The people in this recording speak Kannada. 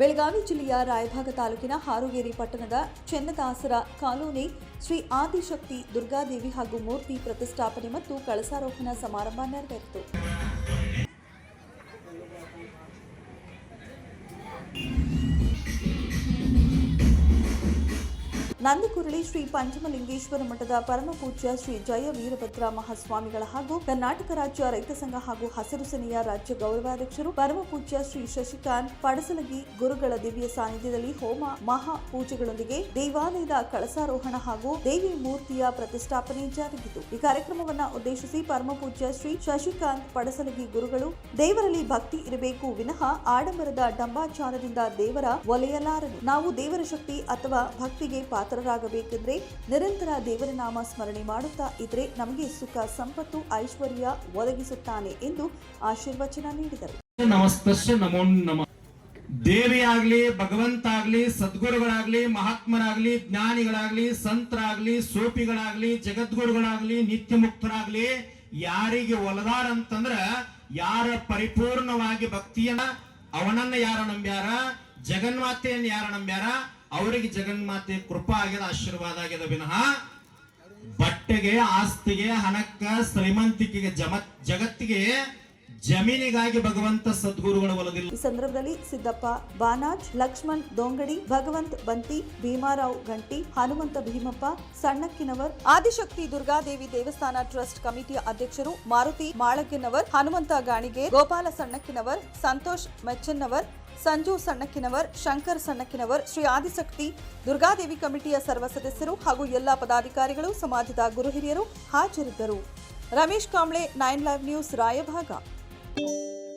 ಬೆಳಗಾವಿ ಜಿಲ್ಲೆಯ ರಾಯಭಾಗ ತಾಲೂಕಿನ ಹಾರುಗೇರಿ ಪಟ್ಟಣದ ಚೆನ್ನದಾಸರ ಕಾಲೋನಿ ಶ್ರೀ ಆದಿಶಕ್ತಿ ದುರ್ಗಾದೇವಿ ಹಾಗೂ ಮೂರ್ತಿ ಪ್ರತಿಷ್ಠಾಪನೆ ಮತ್ತು ಕಳಸಾರೋಹಣ ಸಮಾರಂಭ ನೆರವೇರಿತು. ನಂದಕುರಳಿ ಶ್ರೀ ಪಂಚಮಲಿಂಗೇಶ್ವರ ಮಠದ ಪರಮಪೂಜ್ಯ ಶ್ರೀ ಜಯ ವೀರಭದ್ರ ಮಹಾಸ್ವಾಮಿಗಳ ಹಾಗೂ ಕರ್ನಾಟಕ ರಾಜ್ಯ ರೈತ ಸಂಘ ಹಾಗೂ ಹಸಿರು ಸೇನೆಯ ರಾಜ್ಯ ಗೌರವಾಧ್ಯಕ್ಷರು, ಪರಮಪೂಜ್ಯ ಶ್ರೀ ಶಶಿಕಾಂತ್ ಪಡಸಲಗಿ ಗುರುಗಳ ದಿವ್ಯ ಸಾನ್ನಿಧ್ಯದಲ್ಲಿ ಹೋಮ ಮಹಾ ಪೂಜೆಗಳೊಂದಿಗೆ ದೇವಾಲಯದ ಕಳಸಾರೋಹಣ ಹಾಗೂ ದೇವಿ ಮೂರ್ತಿಯ ಪ್ರತಿಷ್ಠಾಪನೆ ಜಾರಿಗಿತು. ಈ ಕಾರ್ಯಕ್ರಮವನ್ನು ಉದ್ದೇಶಿಸಿ ಪರಮಪೂಜ್ಯ ಶ್ರೀ ಶಶಿಕಾಂತ್ ಪಡಸಲಗಿ ಗುರುಗಳು, ದೇವರಲ್ಲಿ ಭಕ್ತಿ ಇರಬೇಕು ವಿನಃ ಆಡಂಬರದ ಡಂಬಾಚಾರದಿಂದ ದೇವರ ಒಲೆಯಲಾರನು ನಾವು ದೇವರ ಶಕ್ತಿ ಅಥವಾ ಭಕ್ತಿಗೆ ಪಾತ್ರರಾಗಬೇಕೆಂದ್ರೆ ನಿರಂತರ ದೇವರ ನಾಮ ಸ್ಮರಣೆ ಮಾಡುತ್ತಾ ಇದ್ರೆ ನಮಗೆ ಸುಖ, ಸಂಪತ್ತು, ಐಶ್ವರ್ಯ ಒದಗಿಸುತ್ತಾನೆ ಎಂದು ಆಶೀರ್ವಚನ ನೀಡಿದರು. ದೇವಿ ಆಗ್ಲಿ ಭಗವಂತ ಆಗ್ಲಿ ಸದ್ಗುರುಗಳಾಗ್ಲಿ, ಮಹಾತ್ಮರಾಗ್ಲಿ, ಜ್ಞಾನಿಗಳಾಗ್ಲಿ, ಸಂತರಾಗ್ಲಿ, ಸೋಪಿಗಳಾಗ್ಲಿ, ಜಗದ್ಗುರುಗಳಾಗ್ಲಿ ನಿತ್ಯ ಮುಕ್ತರಾಗ್ಲಿ ಯಾರಿಗೆ ಒಲದಾರ ಅಂತಂದ್ರ ಯಾರ ಪರಿಪೂರ್ಣವಾಗಿ ಭಕ್ತಿಯನ್ನ ಅವನನ್ನ ಯಾರ ನಂಬ್ಯಾರ, ಜಗನ್ಮಾತೆಯನ್ನ ಯಾರ ನಂಬ್ಯಾರ ಅವರಿಗೆ ಜಗನ್ಮಾತೆ ಕೃಪಾ ಆಗ್ಯದ ಆಶೀರ್ವಾದ ಆಗ್ಯದ ವಿನಃ ಬಟ್ಟೆಗೆ ಆಸ್ತಿಗೆ ಹಣಕ್ಕ ಶ್ರೀಮಂತಿಕೆಗೆ ಜಮ ಜಗತ್ತಿಗೆ ಜಮೀನಿಗಾಗಿ ಭಗವಂತ ಸದ್ಗುರುಗಳ ಒಲದಿಲ್ಲ. ಈ ಸಂದರ್ಭದಲ್ಲಿ ಸಿದ್ದಪ್ಪ, ಬಾನಾಜ್, ಲಕ್ಷ್ಮಣ್, ದೋಂಗಡಿ, ಭಗವಂತ್, ಬಂತಿ, ಭೀಮಾರಾವ್, ಗಂಟಿ, ಹನುಮಂತ ಭೀಮಪ್ಪ, ಸಣ್ಣಕ್ಕಿನವರ್, ಆದಿಶಕ್ತಿ ದುರ್ಗಾದೇವಿ ದೇವಸ್ಥಾನ ಟ್ರಸ್ಟ್ ಕಮಿಟಿಯ ಅಧ್ಯಕ್ಷರು ಮಾರುತಿ ಮಾಳಕ್ಕಿನವರ್, ಹನುಮಂತ ಗಾಣಿಗೆ, ಗೋಪಾಲ ಸಣ್ಣಕ್ಕಿನವರ್, ಸಂತೋಷ್ ಮೆಚ್ಚನ್ನವರ್, ಸಂಜು ಸಣ್ಣಕ್ಕಿನವರ್, ಶಂಕರ್ ಸಣ್ಣಕ್ಕಿನವರ್, ಶ್ರೀ ಆದಿಶಕ್ತಿ ದುರ್ಗಾದೇವಿ ಕಮಿಟಿಯ ಸರ್ವ ಸದಸ್ಯರು ಹಾಗೂ ಎಲ್ಲಾ ಪದಾಧಿಕಾರಿಗಳು, ಸಮಾಜದ ಗುರು ಹಿರಿಯರು ಹಾಜರಿದ್ದರು. Ramesh Kamble, nine live news, Raybag. Thank you.